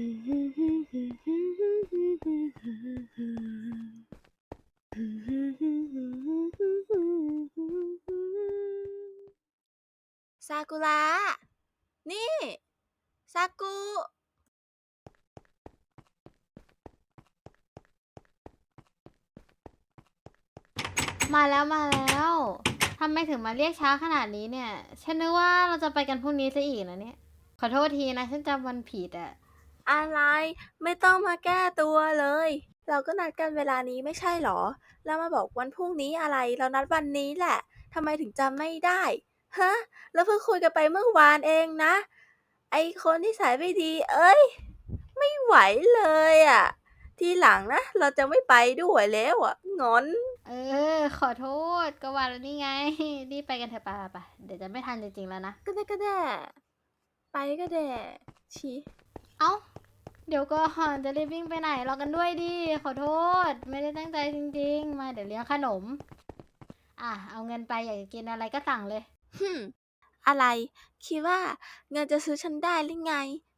ซากุระ นี่ ซากุ มาแล้วมาแล้วทำไมถึงมาเรียกช้าขนาดนี้เนี่ย ฉันนึกว่าเราจะไปกันพรุ่งนี้ซะอีกนะเนี่ย ขอโทษทีนะ ฉันจำวันผิดอะ อะไร ไม่ต้องมาแก้ตัวเลย เราก็นัดกันเวลานี้ไม่ใช่หรอ แล้วมาบอกวันพรุ่งนี้อะไร เรานัดวันนี้แหละทำไมถึงจำไม่ได้ ฮะ แล้วเพิ่งคุยกันไปเมื่อวานเองนะ ไอคนที่สายไม่ดี เอ้ย ไม่ไหวเลยอะ่ะ ทีหลังนะ เราจะไม่ไปด้วยแล้วอะ่ะ งอน เออ ขอโทษก็ว่าแล้วนี่ไง รีบไปกันเถอะไปไปไปเดี๋ยวจะไม่ทันจริงๆแล้วนะ ก็ได้ก็ได้ ไปก็ได้ชี เอ้า เดี๋ยวก่อนจะรีบวิ่งไปไหนรอกันด้วยดิ ขอโทษ ไม่ได้ตั้งใจจริง ๆ มาเดี๋ยวเลี้ยงขนม อะ เอาเงินไปอยากจะกินอะไรก็สั่งเลยฮึมอะไร คิดว่าเงินจะซื้อฉันได้หรือไง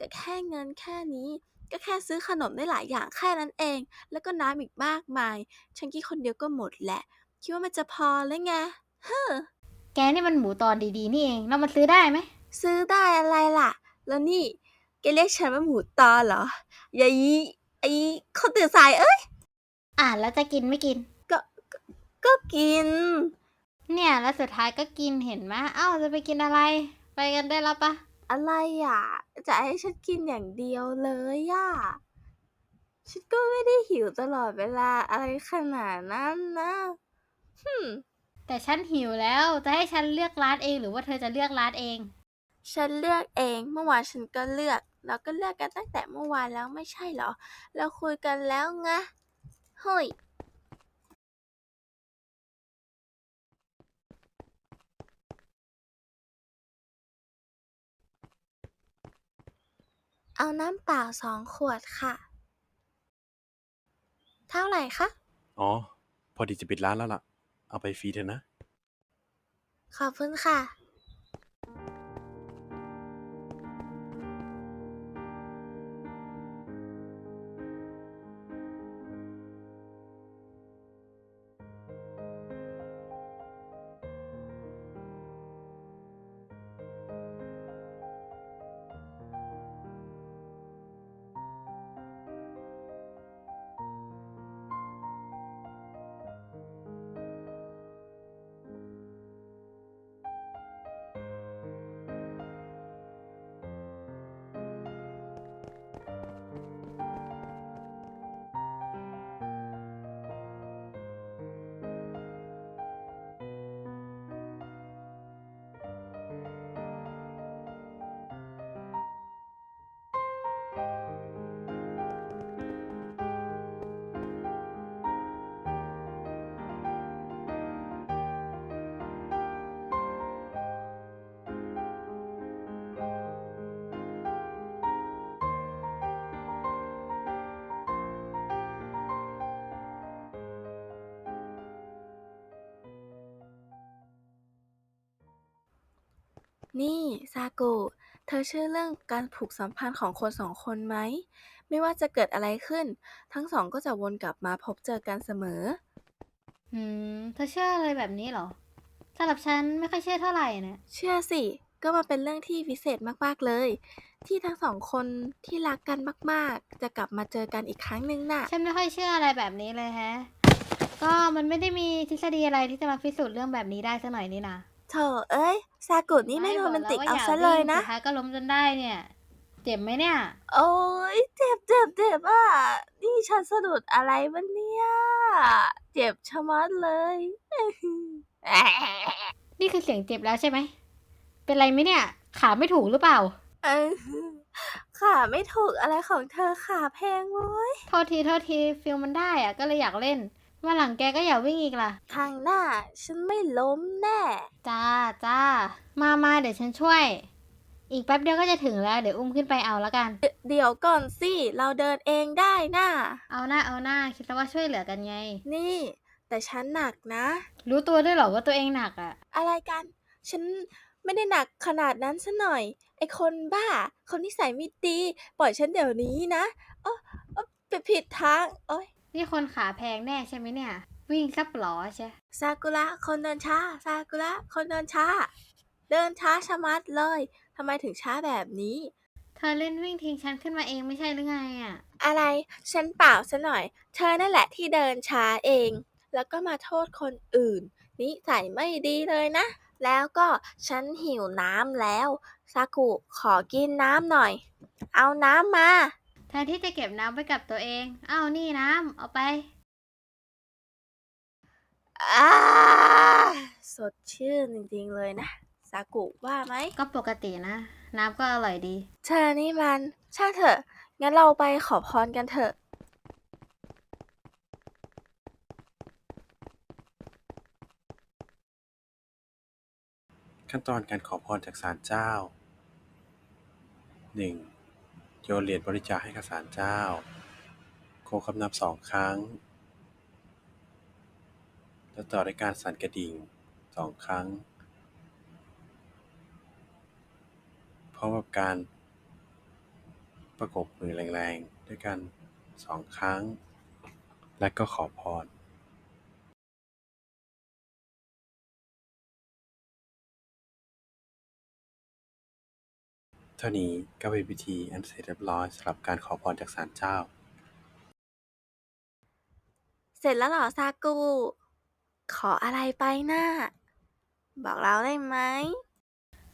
ก็แค่เงินแค่นี้ ก็แค่ซื้อขนมได้หลายอย่างแค่นั้นเอง แล้วก็น้ำอีกมากมาย ฉันกินคนเดียวก็หมดแหละ คิดว่ามันจะพอแล้วไงเฮ้อแกนี่มันหมูตอนดีๆ นี่เองแล้วมันซื้อได้ไหม ซื้อได้อะไรล่ะ แล้วนี่ แกเรียกฉันว่าหมูตอเหรอยายไอ้คนตื่นสายเอ้ย อะแล้วจะกินไม่กิน ก็ก็ก็กิน เนี่ยแล้วสุดท้ายก็กินเห็นไหมเอ้าจะไปกินอะไร ไปกันได้แล้วปะอะไรอะ จะให้ฉันกินอย่างเดียวเลยอะ ฉันก็ไม่ได้หิวตลอดเวลาอะไรขนาดนั้นนะฮึมแต่ฉันหิวแล้วจะให้ฉันเลือกร้านเองหรือว่าเธอจะเลือกร้านเอง ฉันเลือกเอง เมื่อวานฉันก็เลือก เราก็เลือกกันตั้งแต่เมื่อวานแล้วไม่ใช่เหรอ เราคุยกันแล้วไงเฮ้ยเอาน้ำเปล่าสองขวดค่ะ เท่าไหร่คะ อ๋อ พอดีจะปิดร้านแล้วล่ะ เอาไปฟรีเถอะนะ ขอบคุณค่ะ นี่ ซากุเธอเชื่อเรื่องการผูกสัมพันธ์ของคนสองคนไหม ไม่ว่าจะเกิดอะไรขึ้น ทั้งสองก็จะวนกลับมาพบเจอกันเสมอ อืม เธอเชื่ออะไรแบบนี้เหรอสำหรับฉันไม่ค่อยเชื่อเท่าไหร่นะเชื่อสิ ก็มันเป็นเรื่องที่พิเศษมากๆเลย ที่ทั้งสองคนที่รักกันมากๆ จะกลับมาเจอกันอีกครั้งหนึ่งน่ะ ฉันไม่ค่อยเชื่ออะไรแบบนี้เลยแฮะ ก็มันไม่ได้มีทฤษฎีอะไรที่จะมาพิสูจน์เรื่องแบบนี้ได้สักหน่อยนี่นะ โถเอ้ย ซากุนี่ไม่โรแมนติกบเอาแล้วว่ซะย่เลยวิ่งนะ สุดท้ายก็ล้มจนได้เนี่ย เจ็บไหมเนี่ย โอ้ยเจ็บเจ็บเจ็บอะ นี่ฉันสะดุดอะไรวะเนี่ย เจ็บชะมัดเลย นี่คือเสียงเจ็บแล้วใช่ไหม เป็นไรไหมเนี่ย ขาไม่ถูกหรือเปล่า เออขาไม่ถูกอะไรของเธอขาแพงเว้ย โทษทีโทษทีฟิลมันได้อะก็เลยอยากเล่น วันหลังแกก็อย่าวิ่งอีกล่ะ ทางหน้าฉันไม่ล้มแน่ จ้าจ้า มามาเดี๋ยวฉันช่วย อีกแป๊บเดียวก็จะถึงแล้ว เดี๋ยวอุ้มขึ้นไปเอาแล้วกัน เดี๋ยวก่อนสิ เราเดินเองได้น่ะ เอาหน้าเอาหน้าคิดซะว่าช่วยเหลือกันไง นี่ แต่ฉันหนักนะ รู้ตัวด้วยเหรอว่าตัวเองหนักอะอะไรกัน ฉันไม่ได้หนักขนาดนั้นซะหน่อย ไอ้คนบ้า คนนิสัยไม่ดี ปล่อยฉันเดี๋ยวนี้นะเอ๋อเอ๋อไปผิดทางโอ๊ย นี่คนขาแพงแน่ใช่ไหมเนี่ย วิ่งซับหลอใช่ซากุระคนเดินช้าซากุระคนเดินช้า เดินช้าชะมัดเลยทำไมถึงช้าแบบนี้ เธอเล่นวิ่งทิ้งฉันขึ้นมาเองไม่ใช่หรือไงอะ อะไรฉันเปล่าซะหน่อย เธอนั่นแหละที่เดินช้าเอง แล้วก็มาโทษคนอื่น นิสัยไม่ดีเลยนะ แล้วก็ฉันหิวน้ำแล้วซากุขอกินน้ำหน่อย เอาน้ำมาแทนที่จะเก็บน้ำไว้กับตัวเอง เอานี่น้ำเอาไป อาสดชื่นจริงๆเลยนะซากุว่าไหม ก็ปกตินะ น้ำก็อร่อยดี เธอนี่มันช่างเถอะ งั้นเราไปขอพรกันเถอะ ขั้นตอนการขอพรจากศาลเจ้า 1. โยนเหรียญบริจาคให้กับศาลเจ้า โคกคำนับสองครั้ง แล้วต่อด้วยการสั่นกระดิ่งสองครั้งพร้อมกับการประกบมือแรงๆ ด้วยกันสองครั้ง และก็ขอพร ท่านี้ก็เป็นพิธีอันเสร็จเรียบร้อยสำหรับการขอพรจากศาลเจ้า เสร็จแล้วเหรอซากุ ขออะไรไปน่ะบอกเราได้ไหม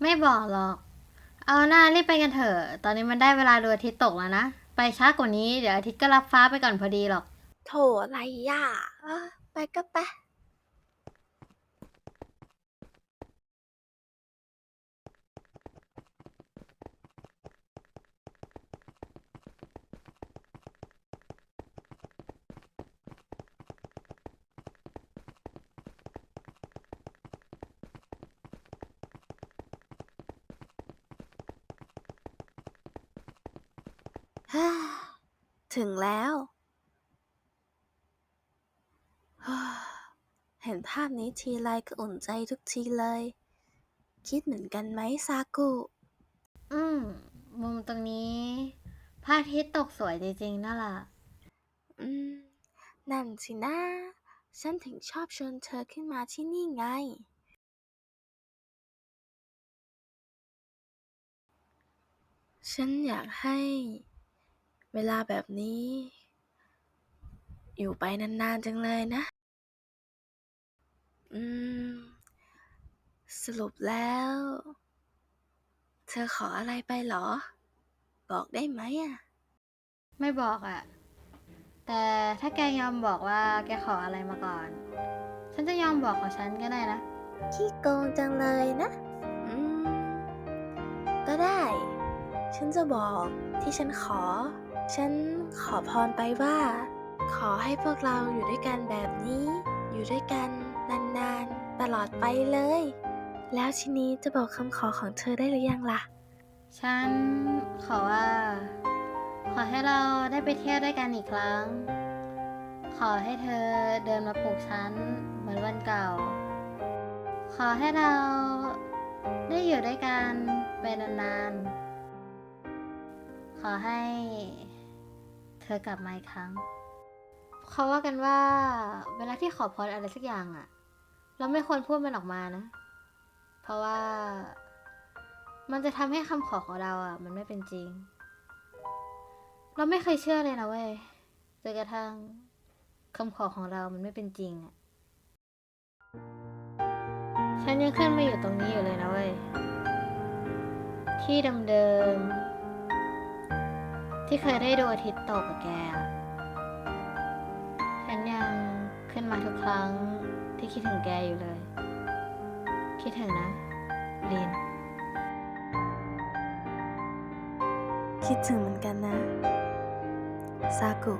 ไม่บอกหรอก เอาหน้ารีบไปกันเถอะ ตอนนี้มันได้เวลาดูอาทิตย์ตกแล้วนะ ไปช้ากว่านี้เดี๋ยวอาทิตย์ก็รับฟ้าไปก่อนพอดีหรอก โถอะไรย่าเอ้อไปก็ไป ฮ่าถึงแล้วฮ่าเห็นภาพนี้ทีไรก็อุ่นใจทุกทีเลย คิดเหมือนกันไหมซากุ อืม มุมตรงนี้พระอาทิตย์ตกสวยจริงๆนั่นแหละอืม นั่นสินะ ฉันถึงชอบชวนเธอขึ้นมาที่นี่ไง ฉันอยากให้ เวลาแบบนี้ อยู่ไปนานๆจังเลยนะ อืม สรุปแล้ว เธอขออะไรไปเหรอ บอกได้ไหมอะ ไม่บอกอะ่ะ แต่ถ้าแกยอมบอกว่าแกขออะไรมาก่อน ฉันจะยอมบอกของฉันก็ได้นะ ขี้โกงจังเลยนะ อืม ก็ได้ ฉันจะบอกที่ฉันขอ ฉันขอพรไปว่า ขอให้พวกเราอยู่ด้วยกันแบบนี้ อยู่ด้วยกันนานๆ ตลอดไปเลย แล้วทีนี้จะบอกคำขอของเธอได้หรือยังล่ะ ฉันขอว่า ขอให้เราได้ไปเที่ยวด้วยกันอีกครั้ง ขอให้เธอเดินมาปลุกฉันเหมือนวันเก่า ขอให้เราได้อยู่ด้วยกันไปนานๆ ขอให้ ธอกลับมาอีกครั้ง เขาว่ากันว่า เวลาที่ขอพรอะไรสักอย่างอะเราไม่ควรพูดมันออกมานะ เพราะว่า มันจะทำให้คำขอของเราอะมันไม่เป็นจริง เราไม่เคยเชื่อเลยนะเว้ยจนกระทั่งคำขอของเรามันไม่เป็นจริงอะฉันยังขึ้นมาอยู่ตรงนี้อยู่เลยนะเว้ย ที่เดิมๆ ที่เคยได้ดูอาทิตย์ตกกับแก ฉันยังขึ้นมาทุกครั้งที่คิดถึงแกอยู่เลย คิดถึงนะลินคิดถึงเหมือนกันนะซากุ